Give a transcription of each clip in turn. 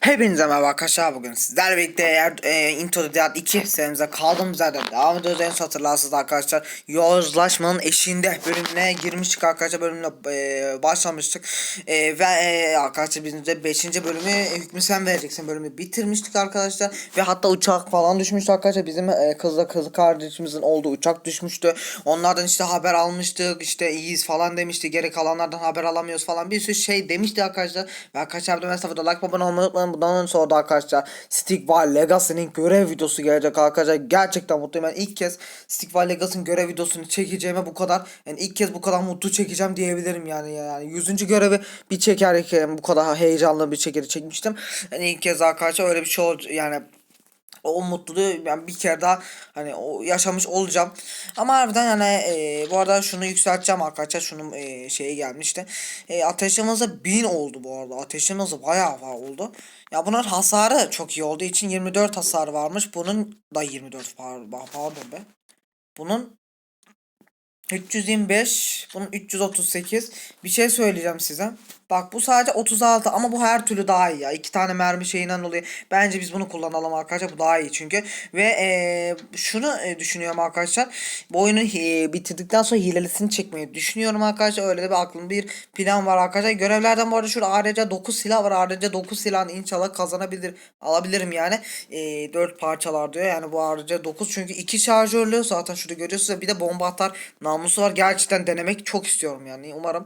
Hepinize merhaba arkadaşlar bugün sizlerle birlikte eğer e, Into the Dead 2 serimize kaldığımız yerden devam ediyoruz. En hatırlarsınız arkadaşlar Yozlaşmanın eşiğinde bölümüne girmiştik arkadaşlar bölümle e, başlamıştık. E, ve e, arkadaşlar bizim de 5. bölümü hükmü sen vereceksin bölümü bitirmiştik arkadaşlar. Ve hatta uçak falan düşmüştü arkadaşlar bizim e, kızla kız kardeşimizin olduğu uçak düşmüştü. Onlardan işte haber almıştık işte iyiyiz falan demişti geri kalanlardan haber alamıyoruz falan bir sürü şey demişti arkadaşlar. Ve arkadaşlar bir mesafede like abone olmayı unutmayın bundan sonra da arkadaşlar. Stick var Legacy'nin görev videosu gelecek arkadaşlar. Gerçekten mutluyum. Ben ilk kez Stick var Legacy'nin görev videosunu çekeceğime bu kadar yani ilk kez bu kadar mutlu çekeceğim diyebilirim yani yani 100. görevi bir çekerken bu kadar heyecanlı bir şekilde çekmiştim. Yani ilk kez arkadaşlar öyle bir şey oldu yani o mutluluğu ben bir kere daha hani o yaşamış olacağım. Ama harbiden yani e, bu arada şunu yükselteceğim arkadaşlar. Şunun e, şeyi gelmişti. E, ateşimiz de 1000 oldu bu arada. Ateşimiz bayağı var oldu. Ya bunun hasarı çok iyi olduğu için 24 hasar varmış. Bunun da 24 pardon, pardon be. Bunun 325, bunun 338. Bir şey söyleyeceğim size. Bak bu sadece 36 ama bu her türlü daha iyi ya. İki tane mermi şeyinden dolayı. Bence biz bunu kullanalım arkadaşlar. Bu daha iyi çünkü. Ve eee, şunu e, düşünüyorum arkadaşlar. Bu oyunu e, bitirdikten sonra hilelisini çekmeyi düşünüyorum arkadaşlar. Öyle de bir aklımda bir plan var arkadaşlar. Görevlerden bu arada şurada ARC 9 silah var. ARC 9 silahını inşallah kazanabilir. Alabilirim yani. E, 4 parçalar diyor. Yani bu ARC 9 çünkü iki şarjörlü zaten şurada görüyorsunuz. Bir de bomba atar namusu var. Gerçekten denemek çok istiyorum yani. Umarım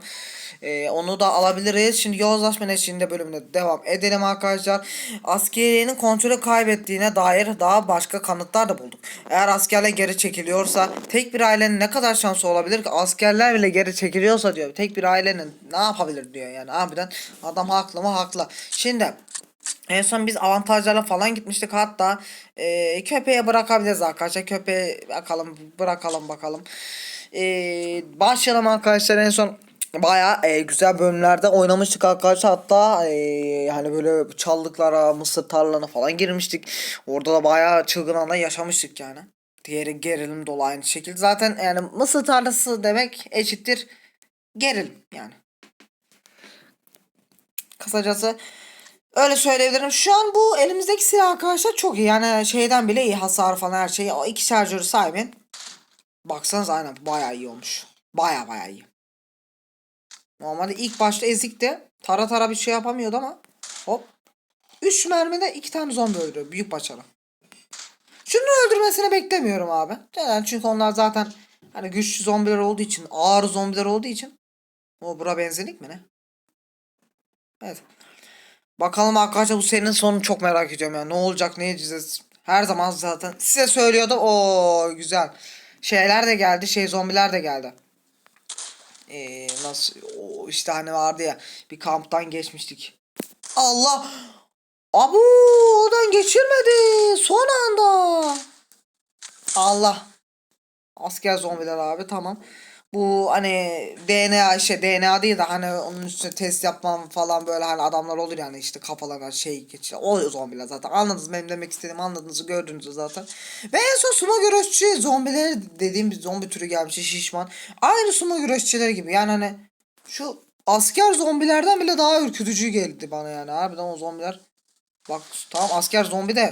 e, onu da alabiliriz. Şimdi yozlaşma eşliğinde bölümüne devam edelim arkadaşlar. Askeriyenin kontrolü kaybettiğine dair daha başka kanıtlar da bulduk. Eğer askerler geri çekiliyorsa tek bir ailenin ne kadar şansı olabilir ki? Askerler bile geri çekiliyorsa diyor. Tek bir ailenin ne yapabilir diyor yani. Harbiden adam haklı mı haklı. Şimdi en son biz avantajlarla falan gitmiştik. Hatta e, köpeğe bırakabiliriz arkadaşlar. Köpeğe bakalım bırakalım bakalım. E, başlayalım arkadaşlar en son Baya güzel bölümlerde oynamıştık arkadaşlar hatta e, hani böyle çaldıklara mısır tarlalarına falan girmiştik orada da baya çılgın anda yaşamıştık yani diğeri gerilim dolu aynı şekilde zaten yani mısır tarlası demek eşittir gerilim yani kısacası Öyle söyleyebilirim. Şu an bu elimizdeki silah arkadaşlar çok iyi. Yani şeyden bile iyi hasar falan her şey. O iki şarjörü sahibin. Baksanız aynen bayağı iyi olmuş. Baya baya iyi. Normalde ilk başta ezikti. Tara tara bir şey yapamıyordu ama. Hop. 3 mermide iki tane zombi öldürüyor. Büyük başarı. Şunu öldürmesini beklemiyorum abi. Neden? Çünkü onlar zaten hani güçlü zombiler olduğu için, ağır zombiler olduğu için. O bura benzinlik mi ne? Evet. Bakalım arkadaşlar bu serinin sonunu çok merak ediyorum ya. Ne olacak ne edeceğiz. Her zaman zaten size söylüyordum. o güzel. Şeyler de geldi. Şey zombiler de geldi. Ee, nasıl o işte hani vardı ya bir kamptan geçmiştik. Allah! Abu oradan geçirmedi. Son anda. Allah. Asker zombiler abi tamam. Bu hani DNA şey DNA değil de hani onun üstüne test yapmam falan böyle hani adamlar olur yani işte kafalarına şey geçiyor. O zombiler zaten anladınız benim demek istediğimi anladınız gördünüz zaten. Ve en son sumo güreşçi zombileri dediğim bir zombi türü gelmiş şişman. Aynı sumo güreşçileri gibi yani hani şu asker zombilerden bile daha ürkütücü geldi bana yani harbiden o zombiler. Bak tamam asker zombi de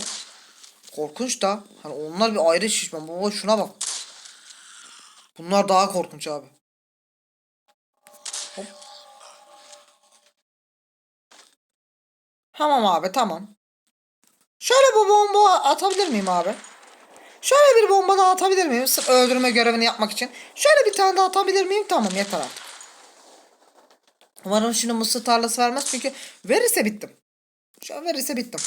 korkunç da hani onlar bir ayrı şişman. Baba şuna bak. Bunlar daha korkunç abi. Hop. Tamam abi tamam. Şöyle bir bomba atabilir miyim abi? Şöyle bir bomba daha atabilir miyim? Sırf öldürme görevini yapmak için. Şöyle bir tane daha atabilir miyim? Tamam yeter artık. Umarım şimdi mısır tarlası vermez çünkü verirse bittim. Şu an verirse bittim.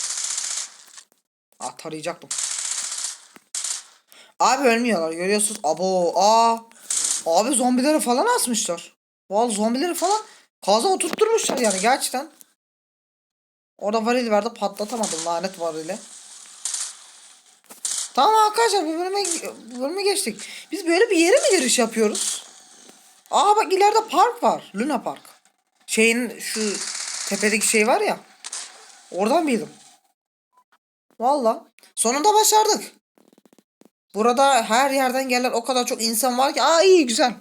Ah tarayacaktım. Abi ölmüyorlar görüyorsunuz. Abo aa. Abi zombileri falan asmışlar. Vallahi zombileri falan kaza oturtturmuşlar yani gerçekten. Orada varil vardı patlatamadım lanet varili. Tamam arkadaşlar bu bölüme, bu bölüme geçtik. Biz böyle bir yere mi giriş yapıyoruz? Aa bak ileride park var. Luna Park. Şeyin şu tepedeki şey var ya. Oradan mıydım? Valla. Sonunda başardık. Burada her yerden gelen o kadar çok insan var ki. Aa iyi güzel.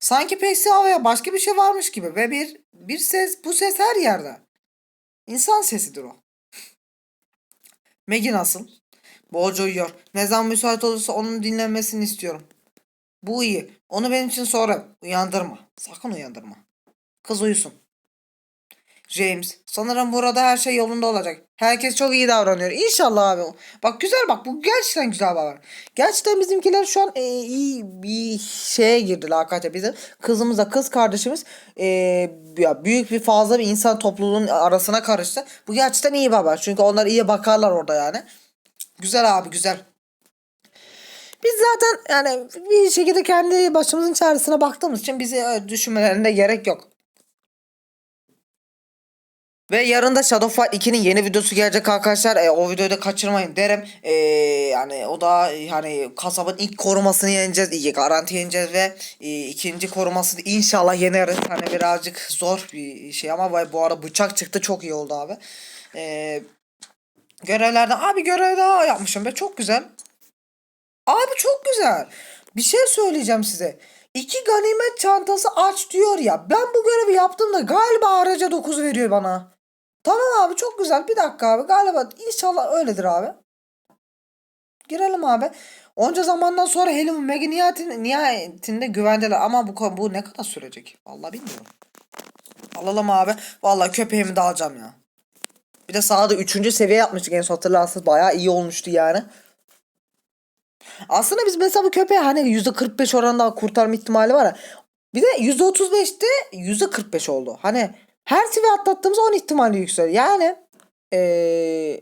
Sanki PSA veya başka bir şey varmış gibi. Ve bir bir ses bu ses her yerde. İnsan sesidir o. Maggie nasıl? Bolca uyuyor. Ne zaman müsait olursa onun dinlenmesini istiyorum. Bu iyi. Onu benim için sonra uyandırma. Sakın uyandırma. Kız uyusun. James, sanırım burada her şey yolunda olacak. Herkes çok iyi davranıyor. İnşallah abi. Bak güzel bak bu gerçekten güzel haber. Gerçekten bizimkiler şu an e, iyi bir şeye girdiler arkadaşlar. Bizim kızımızla kız kardeşimiz e, ya büyük bir fazla bir insan topluluğunun arasına karıştı. Bu gerçekten iyi bir haber. Çünkü onlar iyi bakarlar orada yani. Güzel abi güzel. Biz zaten yani bir şekilde kendi başımızın çaresine baktığımız için bizi öyle düşünmelerine gerek yok. Ve yarın da Shadow Fight 2'nin yeni videosu gelecek arkadaşlar. E, o videoyu da kaçırmayın derim. E, yani o da yani kasabın ilk korumasını yeneceğiz. İyi garanti yeneceğiz ve e, ikinci korumasını inşallah yeneriz. Hani birazcık zor bir şey ama bu arada bıçak çıktı çok iyi oldu abi. E, görevlerden abi görev daha yapmışım be çok güzel. Abi çok güzel. Bir şey söyleyeceğim size. İki ganimet çantası aç diyor ya. Ben bu görevi yaptığımda galiba araca 9 veriyor bana. Tamam abi çok güzel. Bir dakika abi. Galiba inşallah öyledir abi. Girelim abi. Onca zamandan sonra ve Maggie nihayetinde, nihayetinde güvendeler. Ama bu, bu ne kadar sürecek? Vallahi bilmiyorum. Alalım abi. Vallahi köpeğimi de alacağım ya. Bir de sağda 3. seviye yapmıştık en son hatırlarsınız. Bayağı iyi olmuştu yani. Aslında biz mesela bu köpeği hani %45 oranında kurtarma ihtimali var ya. Bir de %35'te %45 oldu. Hani her seviye atlattığımız 10 ihtimali yükseliyor. Yani ee,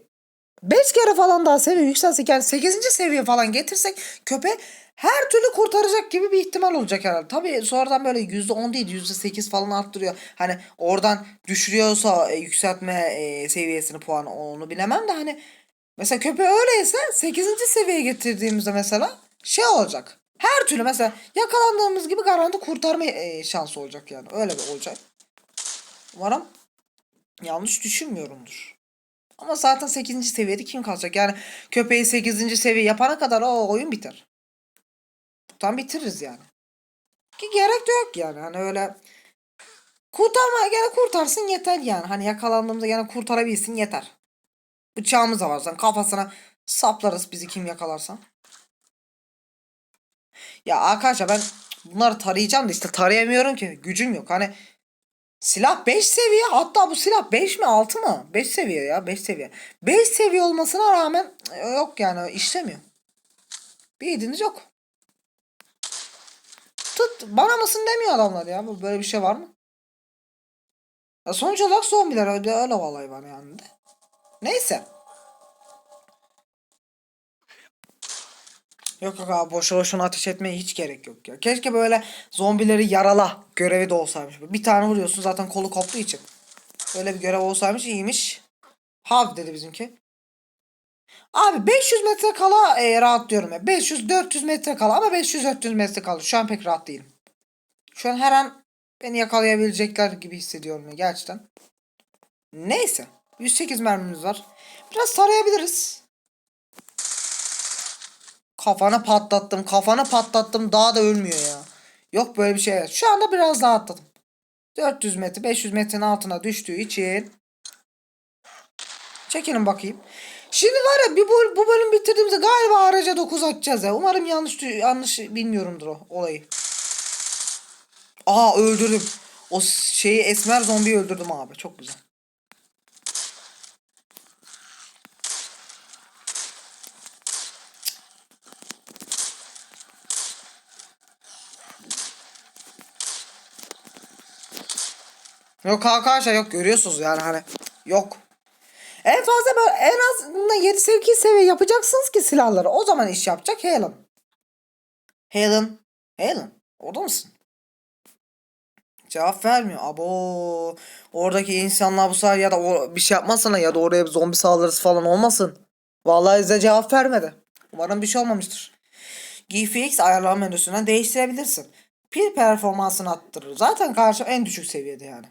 5 kere falan daha seviye yükselsek yani 8. seviye falan getirsek köpeği her türlü kurtaracak gibi bir ihtimal olacak herhalde. Tabii sonradan böyle %10 değil %8 falan arttırıyor. Hani oradan düşürüyorsa e, yükseltme e, seviyesini puanı onu bilemem de hani Mesela köpeği öyleyse 8. seviyeye getirdiğimizde mesela şey olacak. Her türlü mesela yakalandığımız gibi garanti kurtarma e, şansı olacak yani. Öyle olacak. Umarım yanlış düşünmüyorumdur. Ama zaten 8. seviyede kim kalacak? Yani köpeği 8. seviye yapana kadar o oyun biter. Tam bitiririz yani. Ki gerek de yok yani. Hani öyle kurtarma gene kurtarsın yeter yani. Hani yakalandığımızda gene kurtarabilsin yeter. Bıçağımız da var zaten. Kafasına saplarız bizi kim yakalarsa. Ya arkadaşlar ben bunları tarayacağım da işte tarayamıyorum ki. Gücüm yok. Hani silah 5 seviye hatta bu silah 5 mi 6 mı? 5 seviye ya 5 seviye. 5 seviye olmasına rağmen e, yok yani işlemiyor. Bir idiniz yok. Tut bana mısın demiyor adamlar ya. Böyle bir şey var mı? Ya sonuç olarak zombiler öyle, öyle vallahi var yani de. Neyse. Yok yok abi boşu boşuna ateş etmeye hiç gerek yok ya. Keşke böyle zombileri yarala görevi de olsaymış. Bir tane vuruyorsun zaten kolu koptuğu için. Böyle bir görev olsaymış iyiymiş. Hav dedi bizimki. Abi 500 metre kala e, rahat diyorum ya. 500-400 metre kala ama 500-400 metre kala. Şu an pek rahat değilim. Şu an her an beni yakalayabilecekler gibi hissediyorum ya gerçekten. Neyse. 108 mermimiz var. Biraz tarayabiliriz. Kafana patlattım. Kafana patlattım. Daha da ölmüyor ya. Yok böyle bir şey. Şu anda biraz daha atladım. 400 metre 500 metrenin altına düştüğü için çekinin bakayım. Şimdi var ya bir bu, bu bölüm bitirdiğimizde galiba araca 9 atacağız ya. Umarım yanlış yanlış bilmiyorumdur o olayı. Aa öldürdüm. O şeyi esmer zombiyi öldürdüm abi. Çok güzel. Yok arkadaşlar yok görüyorsunuz yani hani yok. En fazla böyle en azından 7-8 seviye yapacaksınız ki silahları. O zaman iş yapacak Helen. Helen. Helen. Orada mısın? Cevap vermiyor. Abo. Oradaki insanlar bu sefer ya da bir şey yapmasana ya da oraya bir zombi saldırısı falan olmasın. Vallahi size cevap vermedi. Umarım bir şey olmamıştır. GFX ayarlama menüsünden değiştirebilirsin. Pil performansını arttırır. Zaten karşı en düşük seviyede yani.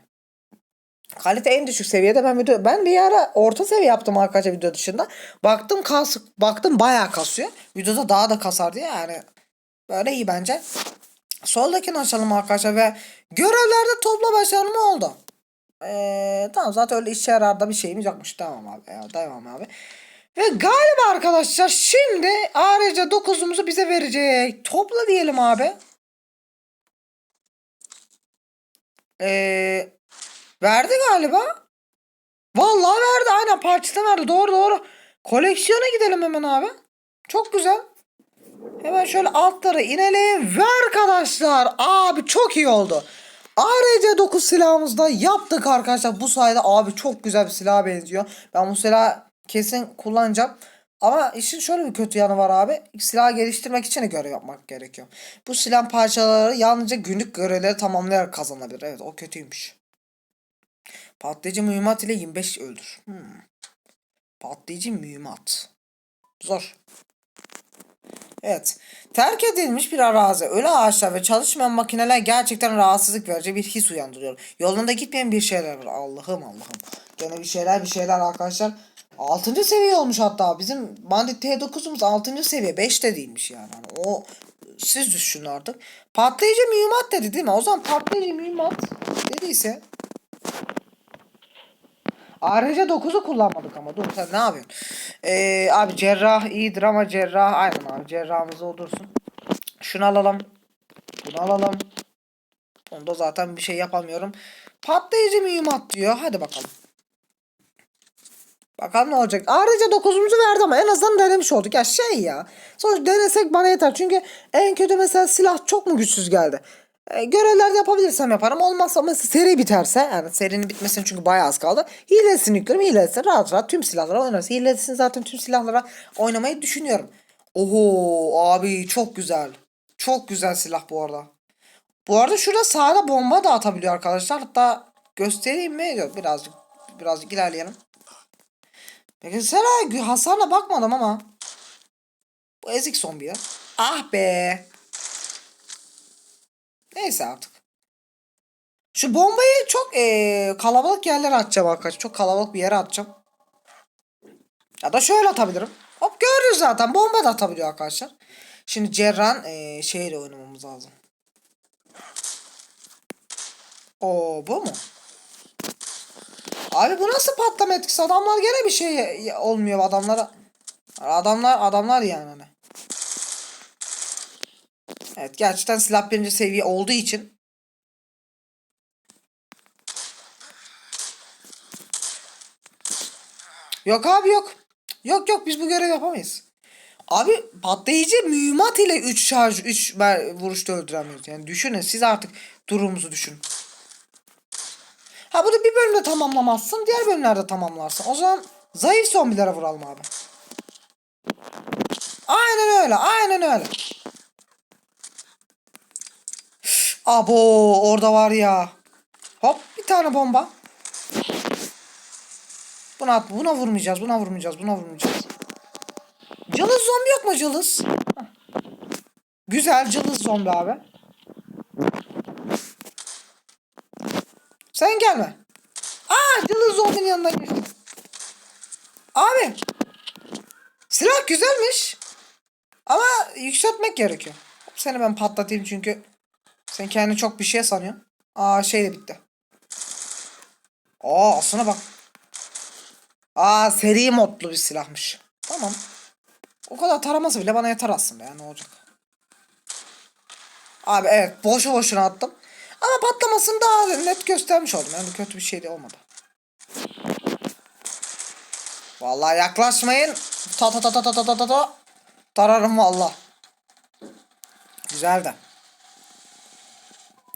Kalite en düşük seviyede ben video ben bir ara orta seviye yaptım arkadaşlar video dışında. Baktım kas baktım bayağı kasıyor. Videoda daha da kasar diye yani böyle iyi bence. Soldakini açalım arkadaşlar ve görevlerde topla başarımı oldu. Ee, tamam zaten öyle işe yarar da bir şeyimiz yokmuş. Tamam abi. Ya, devam abi. Ve galiba arkadaşlar şimdi ayrıca 9'umuzu bize verecek. Topla diyelim abi. Ee, verdi galiba. Vallahi verdi. Aynen parçasını verdi. Doğru doğru. Koleksiyona gidelim hemen abi. Çok güzel. Hemen şöyle altlara inelim. Ve arkadaşlar abi çok iyi oldu. ARC 9 silahımızı da yaptık arkadaşlar. Bu sayede abi çok güzel bir silaha benziyor. Ben bu silahı kesin kullanacağım. Ama işin şöyle bir kötü yanı var abi. Silahı geliştirmek için görev yapmak gerekiyor. Bu silah parçaları yalnızca günlük görevleri tamamlayarak kazanılabilir. Evet o kötüymüş. Patlayıcı mühimmat ile 25 öldür. Hmm. Patlayıcı mühimmat. Zor. Evet. Terk edilmiş bir arazi, ölü ağaçlar ve çalışmayan makineler gerçekten rahatsızlık verici bir his uyandırıyor. Yolunda gitmeyen bir şeyler var. Allah'ım Allah'ım. Gene bir şeyler bir şeyler arkadaşlar. 6. seviye olmuş hatta. Bizim Bandit T9'umuz 6. seviye. 5 de değilmiş yani. Hani o siz düşünün artık. Patlayıcı mühimmat dedi değil mi? O zaman patlayıcı mühimmat dediyse ARC 9'u kullanmadık ama dur sen ne yapıyorsun? Ee, abi cerrah iyidir ama cerrah aynen abi cerrahımız olursun. Şunu alalım. Bunu alalım. Onda zaten bir şey yapamıyorum. Patlayıcı mühimmat diyor. Hadi bakalım. Bakalım ne olacak. Ayrıca 9'umuzu verdi ama en azından denemiş olduk. Ya şey ya. Sonuç denesek bana yeter. Çünkü en kötü mesela silah çok mu güçsüz geldi. E, görevler yapabilirsem yaparım. Olmazsa mesela seri biterse. Yani serinin bitmesine çünkü bayağı az kaldı. Hilesini yüklerim. Hilesini rahat rahat tüm silahlara oynarız. Hilesini zaten tüm silahlara oynamayı düşünüyorum. Oho abi çok güzel. Çok güzel silah bu arada. Bu arada şurada sağda bomba da atabiliyor arkadaşlar. Hatta göstereyim mi? Yok birazcık birazcık ilerleyelim. Mesela hasarına bakmadım ama. Bu ezik zombi ya. Ah be. Neyse artık. Şu bombayı çok eee, kalabalık yerlere atacağım arkadaşlar. Çok kalabalık bir yere atacağım. Ya da şöyle atabilirim. Hop gördünüz zaten. Bomba da atabiliyor arkadaşlar. Şimdi Cerran eee şeyle oynamamız lazım. O bu mu? Abi bu nasıl patlama etkisi? Adamlar gene bir şey olmuyor adamlara. Adamlar adamlar yani hani. Evet gerçekten silah birinci seviye olduğu için Yok abi yok. Yok yok biz bu görevi yapamayız. Abi patlayıcı mühimmat ile 3 şarj 3 vuruşta öldüremiyoruz. Yani düşünün siz artık durumumuzu düşünün. Ha bunu bir bölümde tamamlamazsın. Diğer bölümlerde tamamlarsın. O zaman zayıf zombilere vuralım abi. Aynen öyle. Aynen öyle. Abo orada var ya. Hop bir tane bomba. Buna at, buna vurmayacağız, buna vurmayacağız, buna vurmayacağız. Cılız zombi yok mu cılız? Güzel cılız zombi abi. Sen gelme. Aa cılız zombinin yanına geçtim. Abi. Silah güzelmiş. Ama yükseltmek gerekiyor. Seni ben patlatayım çünkü sen kendini çok bir şey sanıyorsun. Aa şey de bitti. Aa aslına bak. Aa seri modlu bir silahmış. Tamam. O kadar taraması bile bana yeter aslında yani ne olacak. Abi evet boşu boşuna attım. Ama patlamasını daha net göstermiş oldum. Yani kötü bir şey de olmadı. Vallahi yaklaşmayın. Ta ta ta ta ta ta ta ta. Tararım valla. Güzel de.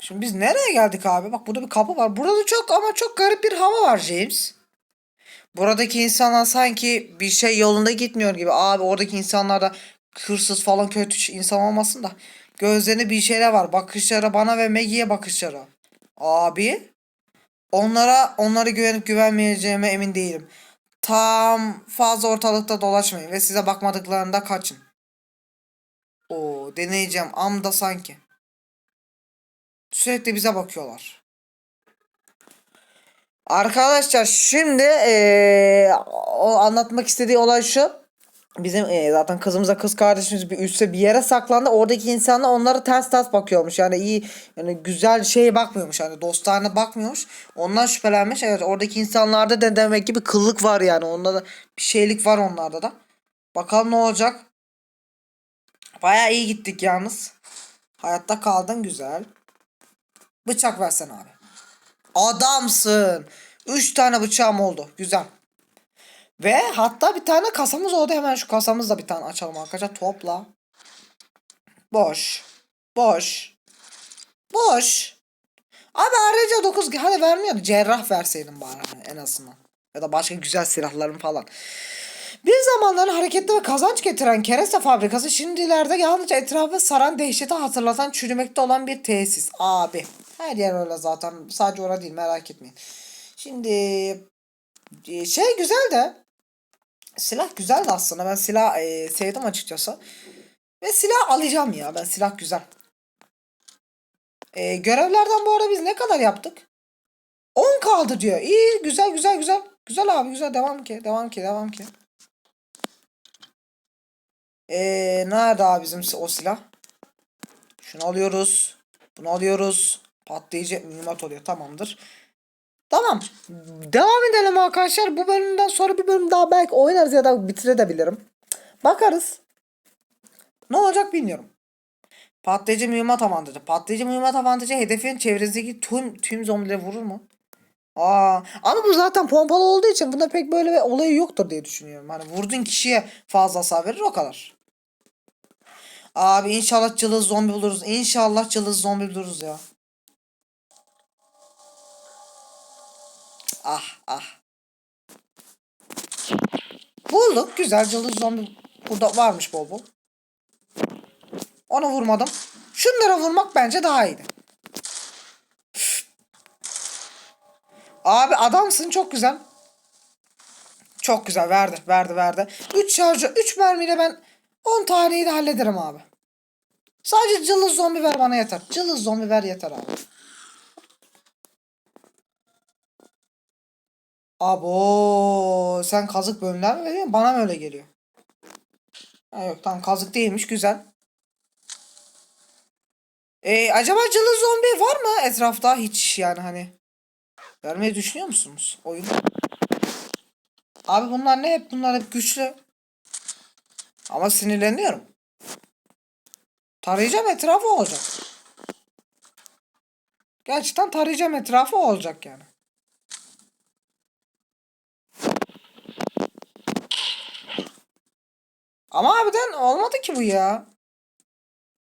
Şimdi biz nereye geldik abi? Bak burada bir kapı var. Burada da çok ama çok garip bir hava var James. Buradaki insanlar sanki bir şey yolunda gitmiyor gibi. Abi oradaki insanlar da hırsız falan kötü insan olmasın da. Gözlerinde bir şeyler var. Bakışları bana ve Maggie'ye bakışları. Abi. Onlara onlara güvenip güvenmeyeceğime emin değilim. Tam fazla ortalıkta dolaşmayın ve size bakmadıklarında kaçın. O deneyeceğim amda sanki. Sürekli bize bakıyorlar. Arkadaşlar şimdi eee, o anlatmak istediği olay şu. bizim e, zaten kızımıza kız kardeşimiz bir üste bir yere saklandı. Oradaki insanlar onlara ters ters bakıyormuş. Yani iyi yani güzel şeye bakmıyormuş. Hani dostlarına bakmıyormuş. Ondan şüphelenmiş. Evet oradaki insanlarda da demek ki bir kıllık var yani. Onda da bir şeylik var onlarda da. Bakalım ne olacak. Baya iyi gittik yalnız. Hayatta kaldın güzel. Bıçak versen abi. Adamsın. Üç tane bıçağım oldu. Güzel. Ve hatta bir tane kasamız oldu. Hemen şu kasamızda bir tane açalım arkadaşlar. Topla. Boş. Boş. Boş. Abi ayrıca 9 hadi vermiyordu. Cerrah verseydin bari hani en azından. Ya da başka güzel silahların falan. Bir zamanların hareketli ve kazanç getiren kereste fabrikası şimdilerde yalnızca etrafı saran dehşeti hatırlatan çürümekte olan bir tesis. Abi. Her yer öyle zaten. Sadece orada değil merak etmeyin. Şimdi e, şey güzel de silah güzeldi aslında. Ben silah e, sevdim açıkçası. Ve silah alacağım ya. Ben silah güzel. E, görevlerden bu ara biz ne kadar yaptık? 10 kaldı diyor. İyi güzel güzel güzel. Güzel abi güzel devam ki. Devam ki devam ki. Eee nerede abi bizim o silah? Şunu alıyoruz. Bunu alıyoruz. Patlayıcı mühimmat oluyor. Tamamdır. Tamam. Devam edelim arkadaşlar. Bu bölümden sonra bir bölüm daha belki oynarız ya da bitirebilirim. Bakarız. Ne olacak bilmiyorum. Patlayıcı mühimmat avantajı. Patlayıcı mühimmat avantajı hedefin çevresindeki tüm tüm zombileri vurur mu? Aa, ama bu zaten pompalı olduğu için bunda pek böyle bir olayı yoktur diye düşünüyorum. Hani vurduğun kişiye fazla hasar verir o kadar. Abi inşallah cılız zombi buluruz. İnşallah cılız zombi buluruz ya. Ah ah. Bulduk. Güzel cılız zombi burada varmış bol bol. Onu vurmadım. Şunlara vurmak bence daha iyiydi. Abi adamsın çok güzel. Çok güzel verdi verdi verdi. 3 şarjı 3 mermiyle ben 10 taneyi de hallederim abi. Sadece cılız zombi ver bana yeter. Cılız zombi ver yeter abi. Abo sen kazık bölümler mi veriyorsun? Bana mı öyle geliyor? Ha, yok tamam kazık değilmiş güzel. Ee, acaba cılız zombi var mı etrafta? Hiç yani hani. Vermeyi düşünüyor musunuz oyun? Abi bunlar ne hep bunlar hep güçlü. Ama sinirleniyorum. Tarayacağım etrafı olacak. Gerçekten tarayacağım etrafı olacak yani. Ama abiden olmadı ki bu ya.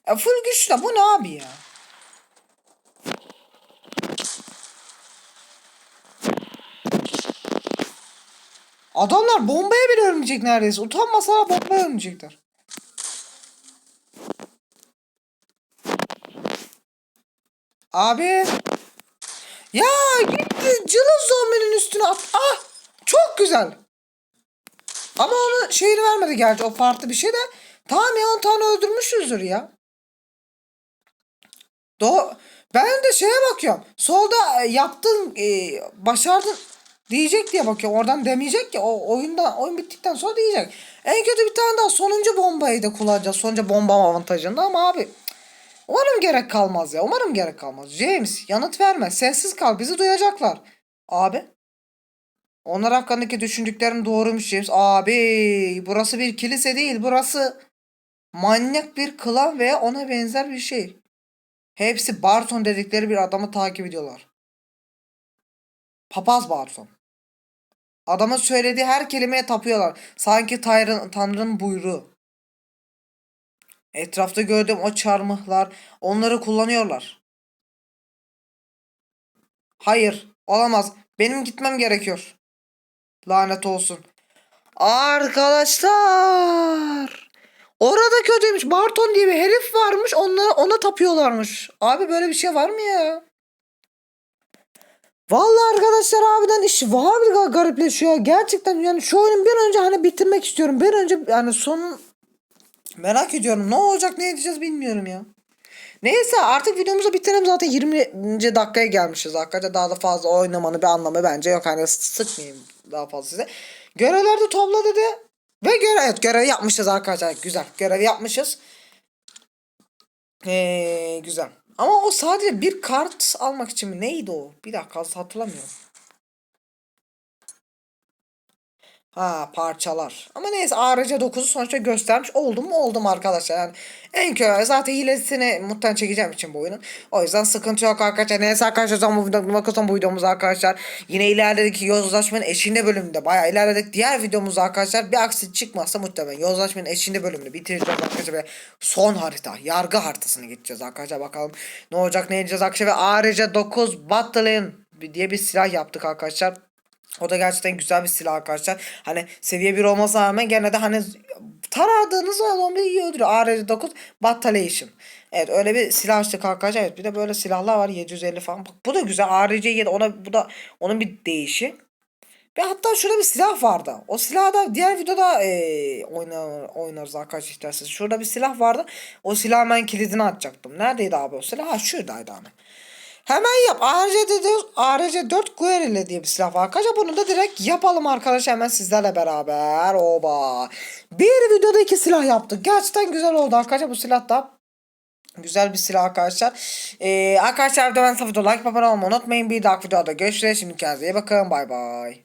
E full güçlü bu ne abi ya? Adamlar bombaya bile ölmeyecek neredeyse. Utanmasalar bombaya ölmeyecekler. Abi. Ya gitti cılız zombinin üstüne at. Ah çok güzel. Ama onu şeyini vermedi gerçi o farklı bir şey de. Tamam ya 10 tane öldürmüşüzdür ya. Do ben de şeye bakıyorum. Solda e, yaptın, e, başardın diyecek diye bakıyorum. Oradan demeyecek ki o oyunda oyun bittikten sonra diyecek. En kötü bir tane daha sonuncu bombayı da kullanacağız. Sonuncu bomba avantajında ama abi umarım gerek kalmaz ya. Umarım gerek kalmaz. James yanıt verme. Sessiz kal. Bizi duyacaklar. Abi. Onlar hakkındaki düşündüklerim doğruymuş James. Abi burası bir kilise değil. Burası manyak bir klan veya ona benzer bir şey. Hepsi Barton dedikleri bir adamı takip ediyorlar. Papaz Barton. Adamın söylediği her kelimeye tapıyorlar. Sanki Tanrı'nın Tanrı'nın buyruğu. Etrafta gördüğüm o çarmıhlar onları kullanıyorlar. Hayır, olamaz. Benim gitmem gerekiyor. Lanet olsun. Arkadaşlar. Orada kötüymüş. Barton diye bir herif varmış. Onlara, ona tapıyorlarmış. Abi böyle bir şey var mı ya? Vallahi arkadaşlar abiden iş var bir garipleşiyor. Gerçekten yani şu oyunu bir önce hani bitirmek istiyorum. Bir önce yani son merak ediyorum. Ne olacak ne edeceğiz bilmiyorum ya. Neyse artık videomuzu bitirelim zaten 20. dakikaya gelmişiz arkadaşlar. Daha da fazla oynamanın bir anlamı bence yok. Hani sıkmayayım daha fazla size. Görevlerde topla dedi. Ve görev, evet, görevi yapmışız arkadaşlar. Güzel. Görevi yapmışız. Ee, güzel. Ama o sadece bir kart almak için mi? Neydi o? Bir dakika hatırlamıyorum. Ha parçalar. Ama neyse ARC 9'u sonuçta göstermiş oldum mu oldum arkadaşlar. Yani en kötü zaten hilesini muhtemelen çekeceğim için bu oyunun. O yüzden sıkıntı yok arkadaşlar. Neyse arkadaşlar zaman bu videomuz, bakın bu videomuz arkadaşlar. Yine ilerledik yozlaşmanın eşinde bölümünde. Bayağı ilerledik. Diğer videomuz arkadaşlar bir aksi çıkmazsa muhtemelen yozlaşmanın eşinde bölümünü bitireceğiz arkadaşlar. Ve son harita yargı haritasını gideceğiz arkadaşlar. Bakalım ne olacak ne edeceğiz arkadaşlar. Ve ARC 9 Battle'in diye bir silah yaptık arkadaşlar. O da gerçekten güzel bir silah arkadaşlar. Hani seviye 1 olmasına rağmen gene de hani taradığınız zombi iyi öldürüyor. AR-9 Battalion. Evet öyle bir silah açtık arkadaşlar. Evet bir de böyle silahlar var 750 falan. Bak bu da güzel. ARC-7 ona bu da onun bir değişi. Ve hatta şurada bir silah vardı. O silahı da diğer videoda e, oynar, oynarız arkadaşlar isterseniz. Şurada bir silah vardı. O silahın ben kilidini açacaktım. Neredeydi abi o silah? Ha şuradaydı hani. Hemen yap. ARC, ARC 4 Guerrilla diye bir silah var. Arkadaşlar bunu da direkt yapalım arkadaşlar hemen sizlerle beraber. Oba. Bir videoda iki silah yaptık. Gerçekten güzel oldu arkadaşlar bu silah da. Güzel bir silah arkadaşlar. Ee, arkadaşlar videodan like abone olmayı unutmayın. Bir dahaki videoda görüşürüz. Şimdi kendinize iyi bakın. Bay bay.